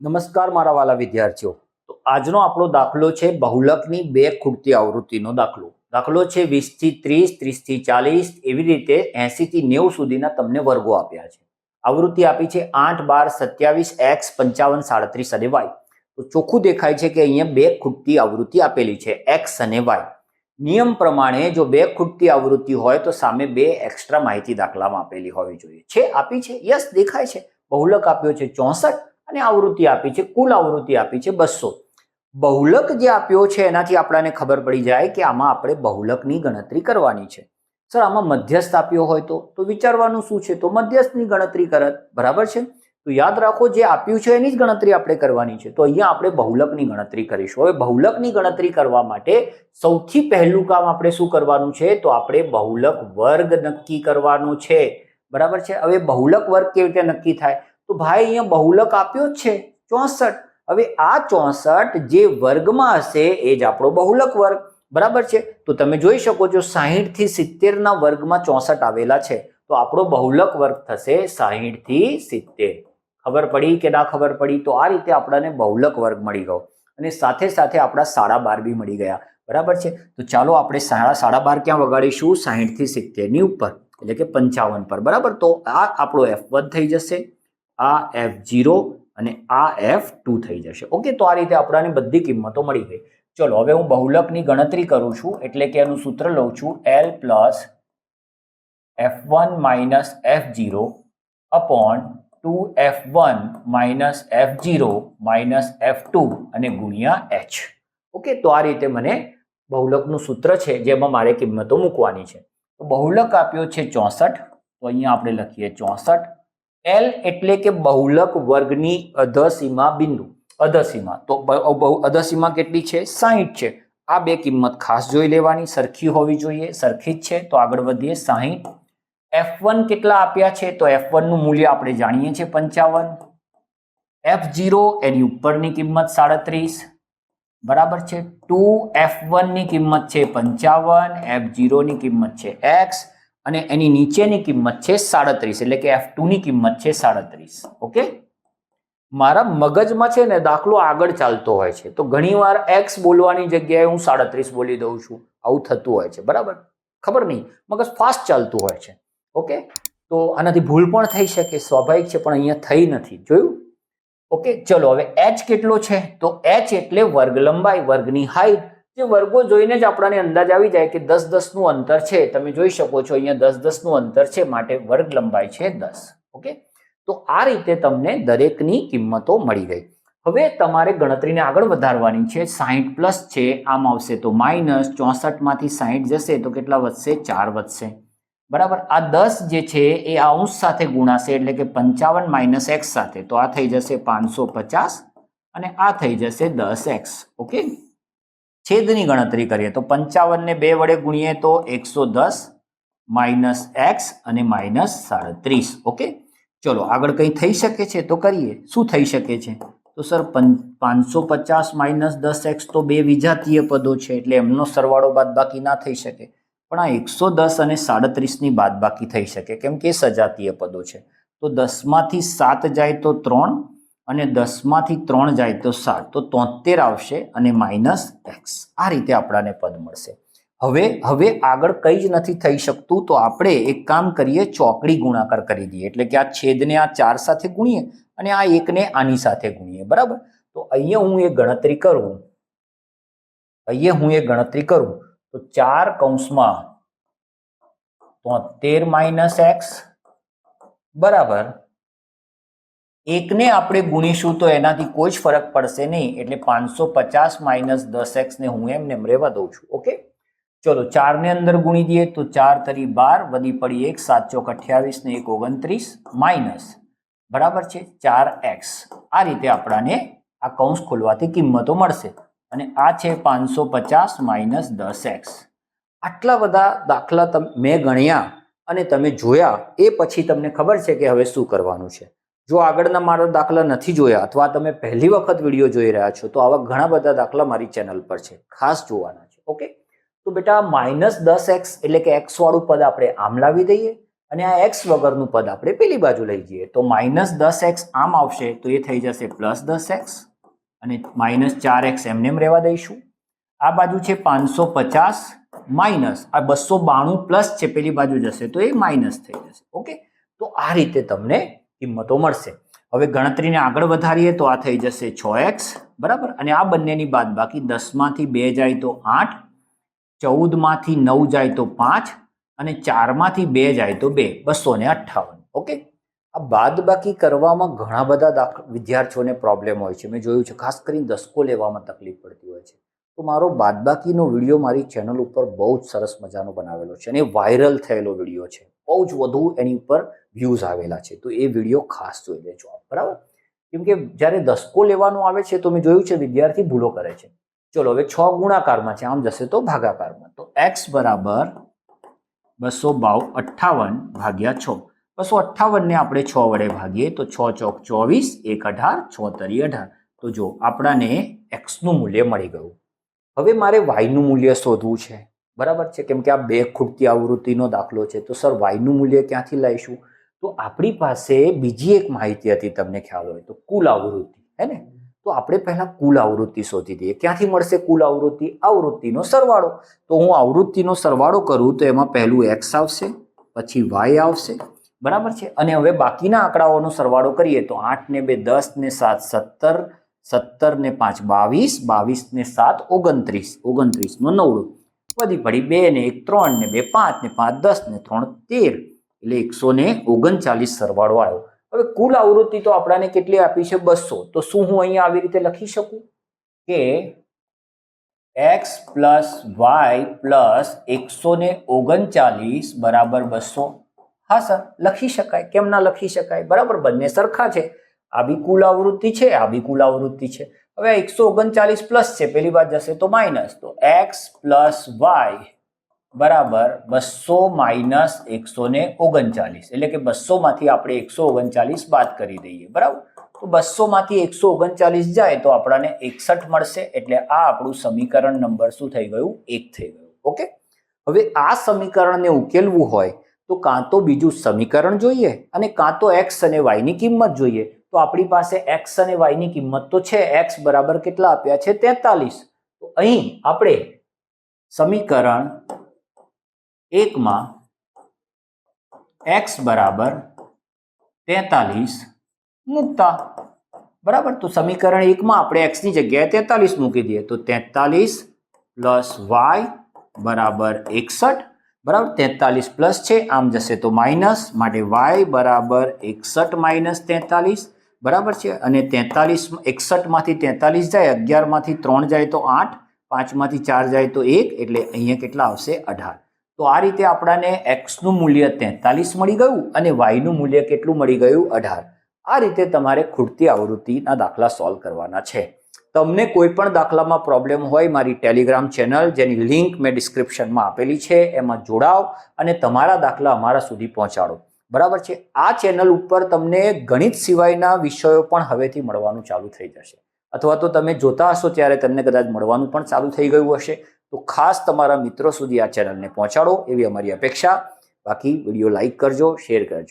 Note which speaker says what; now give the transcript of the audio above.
Speaker 1: નમસ્કાર મારા વાલા વિદ્યાર્થીઓ. તો આજનો આપણો દાખલો છે બહુલકની બે ખૂટતી આવૃત્તિનો દાખલો. દાખલો છે વીસથી ત્રીસ, ત્રીસથી ચાલીસ, એવી રીતે એંસીથી નેવું સુધીના તમને વર્ગો આપ્યા છે. આવૃત્તિ આપી છે આઠ, બાર, સત્યાવીસ, એક્સ, પંચાવન, સાડત્રીસ અને વાય. તો ચોખ્ખું દેખાય છે કે અહીંયા બે ખૂટતી આવૃત્તિ આપેલી છે, એક્સ અને વાય. નિયમ પ્રમાણે જો બે ખૂટતી આવૃત્તિ હોય તો સામે બે એક્સ્ટ્રા માહિતી દાખલામાં આપેલી હોવી જોઈએ. છે, આપી છે? યસ, દેખાય છે. બહુલક આપ્યો છે ચોસઠ અને આવૃત્તિ આપી છે, કુલ આવૃત્તિ આપી છે બસો. બહુલક જે આપ્યો છે, એનાથી આપણને ખબર પડી જાય કે આમાં આપણે બહુલકની ગણતરી કરવાની છે. સર, આમાં મધ્યસ્થ આપ્યો હોય તો? તો વિચારવાનું શું છે? તો મધ્યસ્થની ગણતરી કરત, બરાબર છે? તો યાદ રાખો, જે આપ્યું છે, એની જ ગણતરી આપણે કરવાની છે. તો અહીંયા આપણે બહુલકની ગણતરી કરીશું. હવે બહુલકની ગણતરી કરવા માટે સૌથી પહેલું કામ આપણે શું કરવાનું છે? તો આપણે બહુલક વર્ગ નક્કી કરવાનો છે. બરાબર છે? હવે બહુલક વર્ગ કેવી રીતે નક્કી થાય? તો ભાઈ અહીંયા બહુલક આપ્યો જ છે, ચોસઠ. હવે આ ચોસઠ જે વર્ગમાં હશે, એ જ આપણો બહુલક વર્ગ. બરાબર છે? તો તમે જોઈ શકો છો, સાહીઠથી સિત્તેર ના વર્ગમાં ચોસઠ આવેલા છે. તો આપણો બહુલક વર્ગ થશે સાહીઠથી સિત્તેર. ખબર પડી કે ના ખબર પડી? તો આ રીતે આપણને બહુલક વર્ગ મળી ગયો. અને સાથે સાથે આપણા સાડા બાર બી મળી ગયા. બરાબર છે? તો ચાલો આપણે સાડા સાડા બાર ક્યાં વગાડીશું? સાહીઠથી સિત્તેરની ઉપર. એટલે કે પંચાવન પર. બરાબર? તો આ આપણો એફ વન થઈ જશે. આ એફ જીરો અને આ એફ ટુ થઈ જશે. ઓકે તો આ રીતે આપણાને બધી કિંમતો મળી ગઈ. ચલો, હવે હું બહુલકની ગણતરી કરું છું, એટલે કે એનું સૂત્ર લઉં છું L plus F one minus F zero upon two F one minus F zero minus F two અને ગુણ્યા એચ ઓકે તો આ રીતે મને બહુલકનું સૂત્ર છે, જેમાં મારે કિંમતો મૂકવાની છે. તો બહુલક આપ્યો છે ચોસઠ, તો અહીંયા આપણે લખીએ ચોસઠ એલ એટલે કે બહુલક વર્ગની અધસીમા બિંદુ. અધસીમા. તો અધસીમા કેટલી છે? સાહીઠ છે. આ બે કિંમત ખાસ જોઈ લેવાની, સરખી હોવી જોઈએ. સરખી જ છે. તો આગળ વધીએ. સાહીઠ. એફ વન કેટલા આપ્યા છે? તો એફનું મૂલ્ય આપણે જાણીએ છીએ પંચાવન. એફ જીરો એની ઉપરની કિંમત સાડત્રીસ. બરાબર છે? ટુ એફની કિંમત છે પંચાવન. એફની કિંમત છે એક્સ અને એની નીચેની કિંમત છે સાડત્રીસ, એટલે કે એફની કિંમત છે સાડત્રીસ. ઓકે? મારા મગજમાં છે ને દાખલો આગળ ચાલતો હોય છે. તો ઘણીવાર એક્સ બોલવાની જગ્યાએ હું સાડત્રીસ બોલી દઉં છું. આવું થતું હોય છે. બરાબર? ખબર નહીં. મગજ ફાસ્ટ ચાલતું હોય છે. ઓકે? તો આનાથી ભૂલ પણ થઈ શકે. સ્વાભાવિક છે, પણ અહીંયા થઈ નથી. જોયું? ઓકે? ચલો, હવે એચ કેટલો છે? તો એચ એટલે વર્ગ લંબાઈ વર્ગની હાઈટ. જે વર્ગો જોઈને જ આપણાને અંદાજ આવી જાય કે દસ દસનું અંતર છે. તમે જોઈ શકો છો અહીંયા દસ દસનું અંતર છે, માટે વર્ગ લંબાઈ છે દસ. ઓકે? તો આ રીતે તમને દરેકની કિંમતો મળી ગઈ. હવે તમારે ગણતરીને આગળ વધારવાની છે. સાહીઠ પ્લસ છે, આમ આવશે તો માઇનસ ચોસઠમાંથી સાહીઠ જશે તો કેટલા વધશે? ચાર વધશે. બરાબર? આ દસ જે છે એ આ અંશ સાથે ગુણાશે એટલે કે પંચાવન માઇનસ એક્સ સાથે. તો આ થઈ જશે પાંચસો પચાસ અને આ થઈ જશે દસ એક્સ. ઓકે? છેદની ગણતરી કરીએ તો પંચાવનને બે વડે ગુણીએ તો એકસો દસ માઇનસ એક્સ અને માઇનસ સાડત્રીસ. ઓકે? ચલો, આગળ કંઈ થઈ શકે છે તો કરીએ. શું થઈ શકે છે? તો સર પાંચસો પચાસ માઇનસ દસ એક્સ તો બે વિજાતીય પદો છે, એટલે એમનો સરવાળો બાદ બાકી ના થઈ શકે. પણ આ એકસો દસ અને સાડત્રીસની બાદ બાકી થઈ શકે, કેમ કે સજાતીય પદો છે. તો દસમાંથી સાત જાય તો ત્રણ અને દસમાંથી ત્રણ જાય તો સાત, તો તોતેર આવશે અને માઇનસ એક્સ. આ રીતે આપણાને પદ મળશે. હવે હવે આગળ કંઈ જ નથી થઈ શકતું, તો આપણે એક કામ કરીએ, ચોકડી ગુણાકાર કરી દઈએ. એટલે કે આ છેદને આ ચાર સાથે ગુણીએ અને આ એકને આની સાથે ગુણીએ. બરાબર? તો અહીંયા હું એ ગણતરી કરું. અહીંયા હું એ ગણતરી કરું. તો ચાર કૌંસમાં તોતેર માઇનસ એક્સ. બરાબર? એકને આપણે ગુણીશું તો એનાથી કોઈ જ ફરક પડશે નહીં. એટલે પાંચસો પચાસ માઇનસ દસ એક્સને હું એમને એમ રહેવા દઉં છું. ઓકે? ચલો, ચારને અંદર ગુણી દઈએ તો ચાર તરી બાર વધી પડી એક, સાત ચોક અઠ્યાવીસ ને એક ઓગણત્રીસ માઇનસ. બરાબર છે? ચાર એક્સ. આ રીતે આપણાને આ કૌંસ ખોલવાથી કિંમતો મળશે. અને આ છે પાંચસો પચાસ માઇનસ દસ એક્સ. આટલા બધા દાખલા તમ, મેં ગણ્યા અને તમે જોયા, એ પછી તમને ખબર છે કે હવે શું કરવાનું છે. જો આગળના મારા દાખલા નથી જોયા અથવા તમે પહેલી વખત વીડિયો જોઈ રહ્યા છો, તો આવા ઘણા બધા દાખલા મારી ચેનલ પર છે. ખાસ જોવાના છે, ઓકે? તો બેટા માઇનસ દસ એક્સ એટલે કે એક્સ વાળું પદ આપણે આમ લાવી દઈએ અને આ એક્સ વગરનું પદ આપણે પેલી બાજુ લઈ જઈએ. તો માઇનસ દસ એક્સ આમ આવશે, તો એ થઈ જશે પ્લસ દસ એક્સ અને માઇનસ ચાર એક્સ એમને એમ રહેવા દઈશું. આ બાજુ છે પાંચસો પચાસ માઇનસ આ બસો બાણું પ્લસ છે પેલી બાજુ જશે, તો એ માઇનસ થઈ જશે, ઓકે? તો આ રીતે તમને કિંમતો મળશે. હવે ગણતરીને આગળ વધારીએ તો આ થઈ જશે છ એક્સ, બરાબર? અને આ બંનેની બાદ બાકી દસમાંથી બે જાય તો આઠ, ચૌદમાંથી નવ જાય તો પાંચ, અને ચારમાંથી બે જાય તો બે, બસો ને અઠ્ઠાવન, ઓકે? આ બાદ બાકી કરવામાં ઘણા બધા વિદ્યાર્થીઓને પ્રોબ્લેમ હોય છે. મેં જોયું છે, ખાસ કરીને દસકો લેવામાં તકલીફ પડતી હોય છે. તો મારો બાદબાકીનો વીડિયો મારી ચેનલ ઉપર બહુ જ સરસ મજાનો બનાવેલો છે અને વાયરલ થયેલો વીડિયો છે. બહુ જ વધુ એની ઉપર વ્યૂઝ આવેલા છે. તો એ વીડિયો ખાસ જોઈ લેજો આપ, બરાબર? કેમ કે જ્યારે દસકો લેવાનું આવે છે તો મેં જોયું છે વિદ્યાર્થી ભૂલો કરે છે. ચલો, હવે છ ગુણાકારમાં છે, આમ જશે તો ભાગાકારમાં. તો એક્સ બરાબર બસો બાવ અઠ્ઠાવન ભાગ્યા છ. બસો અઠ્ઠાવનને આપણે છ વડે ભાગીએ તો છ ચોક ચોવીસ, એક અઢાર છ તરી અઢાર. તો જો આપણાને એક્સનું મૂલ્ય મળી ગયું. હવે મારે વાયનું મૂલ્ય શોધવું છે. બરાબર છે? કેમ કે આ બે ખૂટતી આવૃત્તિનો દાખલો છે. તો સર વાયનું મૂલ્ય ક્યાંથી લઈશું? તો આપણી પાસે બીજી એક માહિતી હતી તમને ખ્યાલ હોય તો, કુલ આવૃત્તિ, હે ને? તો આપણે પહેલાં કુલ આવૃત્તિ શોધી દઈએ. ક્યાંથી મળશે કુલ આવૃત્તિ? આવૃત્તિનો સરવાળો. તો હું આવૃત્તિનો સરવાળો કરું તો એમાં પહેલું એક્સ આવશે, પછી વાય આવશે, બરાબર છે? અને હવે બાકીના આંકડાઓનો સરવાળો કરીએ તો આઠ ને બે દસ ને સાત સત્તર સત્તર ને પાંચ બાવીસ બાવીસ ને સાત ઓગણત્રીસ, ઓગણત્રીસનો નવડું વધી પડી બે ને એક ત્રણ ને બે પાંચ ને પાંચ દસ ને ત્રણ તેર એટલે એકસો ને ઓગણચાલીસ સરવાળો આવ્યો. હવે કુલ આવૃત્તિ તો આપણાને કેટલી આપી છે? બસો. તો શું હું અહીંયા આવી રીતે લખી શકું? કે એક્સ પ્લસ વાય પ્લસ એકસો ને ઓગણચાલીસ બરાબર બસો. હા સર, લખી શકાય. કેમ ના લખી શકાય? બરાબર બંને સરખા છે. આ બી કુલ આવૃત્તિ છે, આ બી કુલ આવૃત્તિ છે. હવે એકસો ઓગણચાલીસ પ્લસ છે પેલી વાત જશે તો માઇનસ તો એક્સ પ્લસ વાય બરાબર બસો માઇનસ એકસો ને ઓગણચાલીસ. એટલે કે બસોમાંથી આપણે એકસો ઓગણચાલીસ બાદ કરી દઈએ. બરાબર? તો બસોમાંથી એકસો ઓગણચાલીસ જાય તો આપણને એકસઠ મળશે. એટલે આ આપણું સમીકરણ નંબર શું થઈ ગયું? એક થઈ ગયું. ઓકે? હવે આ સમીકરણને ઉકેલવું હોય તો કાં તો બીજું સમીકરણ જોઈએ અને કાં તો એક્સ અને વાયની કિંમત જોઈએ. તો આપણી પાસે એક્સ અને વાયની કિંમત તો છે એક્સ બરાબર કેટલા આપ્યા છે? તેતાલીસ. તો અહીં આપણે સમીકરણ એકમાં એક્સ બરાબર તેતાલીસ મૂકતા. બરાબર? તો સમીકરણ એકમાં આપણે એક્સની જગ્યાએ તેતાલીસ મૂકી દઈએ. તો તેતાલીસ પ્લસ વાય બરાબર એકસઠ. બરાબર? તેતાલીસ પ્લસ છે, આમ જશે તો માઇનસ. માટે વાય બરાબર એકસઠ માઇનસ તેતાલીસ. બરાબર છે? અને તેતાલીસ, એકસઠમાંથી તેતાલીસ જાય, અગિયારમાંથી ત્રણ જાય તો આઠ, પાંચમાંથી ચાર જાય તો એક, એટલે અહીંયા કેટલા આવશે? અઢાર. તો આ રીતે આપણાને એક્સનું મૂલ્ય તેતાલીસ મળી ગયું અને વાયનું મૂલ્ય કેટલું મળી ગયું? અઢાર. આ રીતે તમારે ખૂટતી આવૃત્તિના દાખલા સોલ્વ કરવાના છે. તમને કોઈ પણ દાખલામાં પ્રોબ્લેમ હોય, મારી ટેલિગ્રામ ચેનલ જેની લિંક મેં ડિસ્ક્રિપ્શનમાં આપેલી છે, એમાં જોડાઓ અને તમારા દાખલા અમારા સુધી પહોંચાડો. બરાબર છે? આ ચેનલ ઉપર તમને ગણિત સિવાયના વિષયો પણ હવેથી મળવાનું ચાલુ થઈ જશે. અથવા તો તમે જોતા હશો ત્યારે તમને કદાચ મળવાનું પણ ચાલુ થઈ ગયું હશે. તો ખાસ તમારા મિત્રો સુધી આ ચેનલને પહોંચાડો એવી અમારી અપેક્ષા. બાકી વીડિયો લાઇક કરજો, શેર કરજો.